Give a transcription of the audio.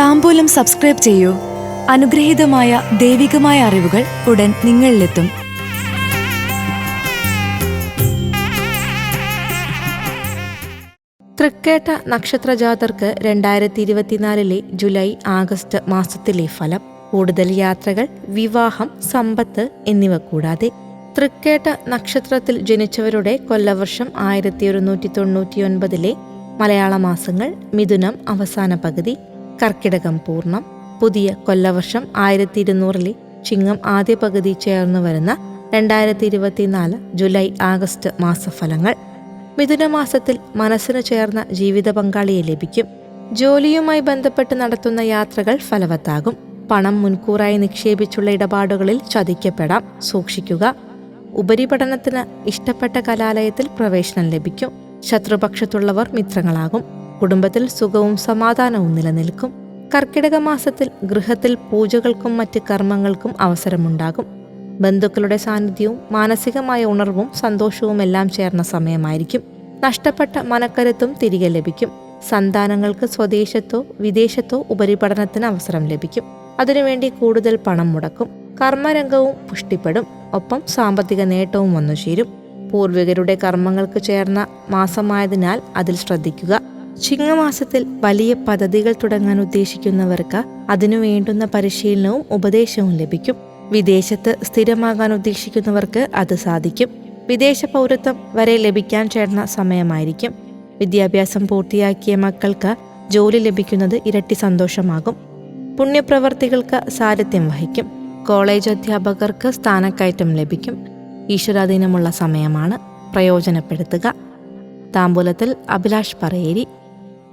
താമ്പൂലം subscribe ചെയ്യൂ. അനുഗ്രഹീതമായ ദൈവികമായ അറിവുകൾ ഉടൻ നിങ്ങളിലെത്തും. തൃക്കേട്ട നക്ഷത്രജാതർക്ക് രണ്ടായിരത്തി ഇരുപത്തിനാലിലെ ജൂലൈ ആഗസ്റ്റ് മാസത്തിലെ ഫലം കൂടുതൽ യാത്രകൾ വിവാഹം സമ്പത്ത് എന്നിവ കൂടാതെ തൃക്കേട്ട നക്ഷത്രത്തിൽ ജനിച്ചവരുടെ കൊല്ലവർഷം ആയിരത്തി ഒരുന്നൂറ്റി തൊണ്ണൂറ്റിയൊൻപതിലെ മലയാള മാസങ്ങൾ മിഥുനം അവസാന പകുതി കർക്കിടകം പൂർണം പുതിയ കൊല്ലവർഷം ആയിരത്തി ഇരുന്നൂറിലെ ചിങ്ങം ആദ്യ പകുതി ചേർന്നു വരുന്ന രണ്ടായിരത്തി ഇരുപത്തിനാല് ജൂലൈ ആഗസ്റ്റ് മാസഫലങ്ങൾ. മിഥുനമാസത്തിൽ മനസ്സിന് ചേർന്ന ജീവിത പങ്കാളിയെ ലഭിക്കും. ജോലിയുമായി ബന്ധപ്പെട്ട് നടത്തുന്ന യാത്രകൾ ഫലവത്താകും. പണം മുൻകൂറായി നിക്ഷേപിച്ചുള്ള ഇടപാടുകളിൽ ചതിക്കപ്പെടാം. സൂക്ഷിക്കുക. ഉപരിപഠനത്തിന് ഇഷ്ടപ്പെട്ട കലാലയത്തിൽ പ്രവേശനം ലഭിക്കും. ശത്രുപക്ഷത്തുള്ളവർ മിത്രങ്ങളാകും. കുടുംബത്തിൽ സുഖവും സമാധാനവും നിലനിൽക്കും. കർക്കിടക മാസത്തിൽ ഗൃഹത്തിൽ പൂജകൾക്കും മറ്റ് കർമ്മങ്ങൾക്കും അവസരമുണ്ടാകും. ബന്ധുക്കളുടെ സാന്നിധ്യവും മാനസികമായ ഉണർവും സന്തോഷവും എല്ലാം ചേർന്ന സമയമായിരിക്കും. നഷ്ടപ്പെട്ട മനക്കരുത്തും തിരികെ ലഭിക്കും. സന്താനങ്ങൾക്ക് സ്വദേശത്തോ വിദേശത്തോ ഉപരിപഠനത്തിന് അവസരം ലഭിക്കും. അതിനുവേണ്ടി കൂടുതൽ പണം മുടക്കും. കർമ്മരംഗവും പുഷ്ടിപ്പെടും. ഒപ്പം സാമ്പത്തിക നേട്ടവും വന്നു ചേരും പൂർവികരുടെ കർമ്മങ്ങൾക്ക് ചേർന്ന മാസമായതിനാൽ അതിൽ ശ്രദ്ധിക്കുക. ചിങ്ങമാസത്തിൽ വലിയ പദ്ധതികൾ തുടങ്ങാൻ ഉദ്ദേശിക്കുന്നവർക്ക് അതിനു വേണ്ടുന്ന പരിശീലനവും ഉപദേശവും ലഭിക്കും. വിദേശത്ത് സ്ഥിരമാകാൻ ഉദ്ദേശിക്കുന്നവർക്ക് അത് സാധിക്കും. വിദേശ പൗരത്വം വരെ ലഭിക്കാൻ ചേർന്ന സമയമായിരിക്കും. വിദ്യാഭ്യാസം പൂർത്തിയാക്കിയ മക്കൾക്ക് ജോലി ലഭിക്കുന്നത് ഇരട്ടി സന്തോഷമാകും. പുണ്യപ്രവർത്തികൾക്ക് സാരഥ്യം വഹിക്കും. കോളേജ് അധ്യാപകർക്ക് സ്ഥാനക്കയറ്റം ലഭിക്കും. ഈശ്വരാധീനമുള്ള സമയമാണ്. പ്രയോജനപ്പെടുത്തുക. താമ്പൂലത്തിൽ അഭിലാഷ് പറയേരി.